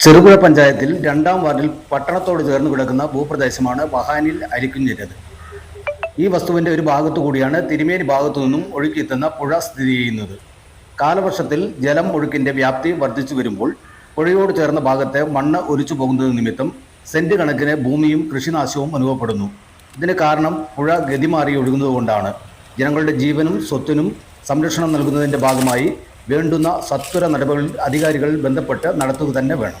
ചെറുപുഴ പഞ്ചായത്തിൽ രണ്ടാം വാർഡിൽ പട്ടണത്തോട് ചേർന്ന് കിടക്കുന്ന ഭൂപ്രദേശമാണ് വഹാനിൽ അരിക്കുഞ്ഞിരത് ഈ വസ്തുവിന്റെ ഒരു ഭാഗത്തു കൂടിയാണ് തിരുമേനി ഭാഗത്തു നിന്നും ഒഴുക്കിയെത്തുന്ന പുഴ സ്ഥിതി ചെയ്യുന്നത്. കാലവർഷത്തിൽ ജലം ഒഴുക്കിന്റെ വ്യാപ്തി വർദ്ധിച്ചു വരുമ്പോൾ പുഴയോട് ചേർന്ന ഭാഗത്തെ മണ്ണ് ഒലിച്ചു പോകുന്നത് നിമിത്തം സെന്റ് കണക്കിന് ഭൂമിയും കൃഷിനാശവും അനുഭവപ്പെടുന്നു. ഇതിന് കാരണം പുഴ ഗതിമാറി ഒഴുകുന്നതുകൊണ്ടാണ് ജനങ്ങളുടെ ജീവനും സ്വത്തിനും സംരക്ഷണം നൽകുന്നതിന്റെ ഭാഗമായി വേണ്ടുന്ന സത്വര നടപടികൾ അധികാരികൾ ബന്ധപ്പെട്ട് നടത്തുക തന്നെ വേണം.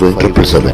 triple seven